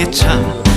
이게 참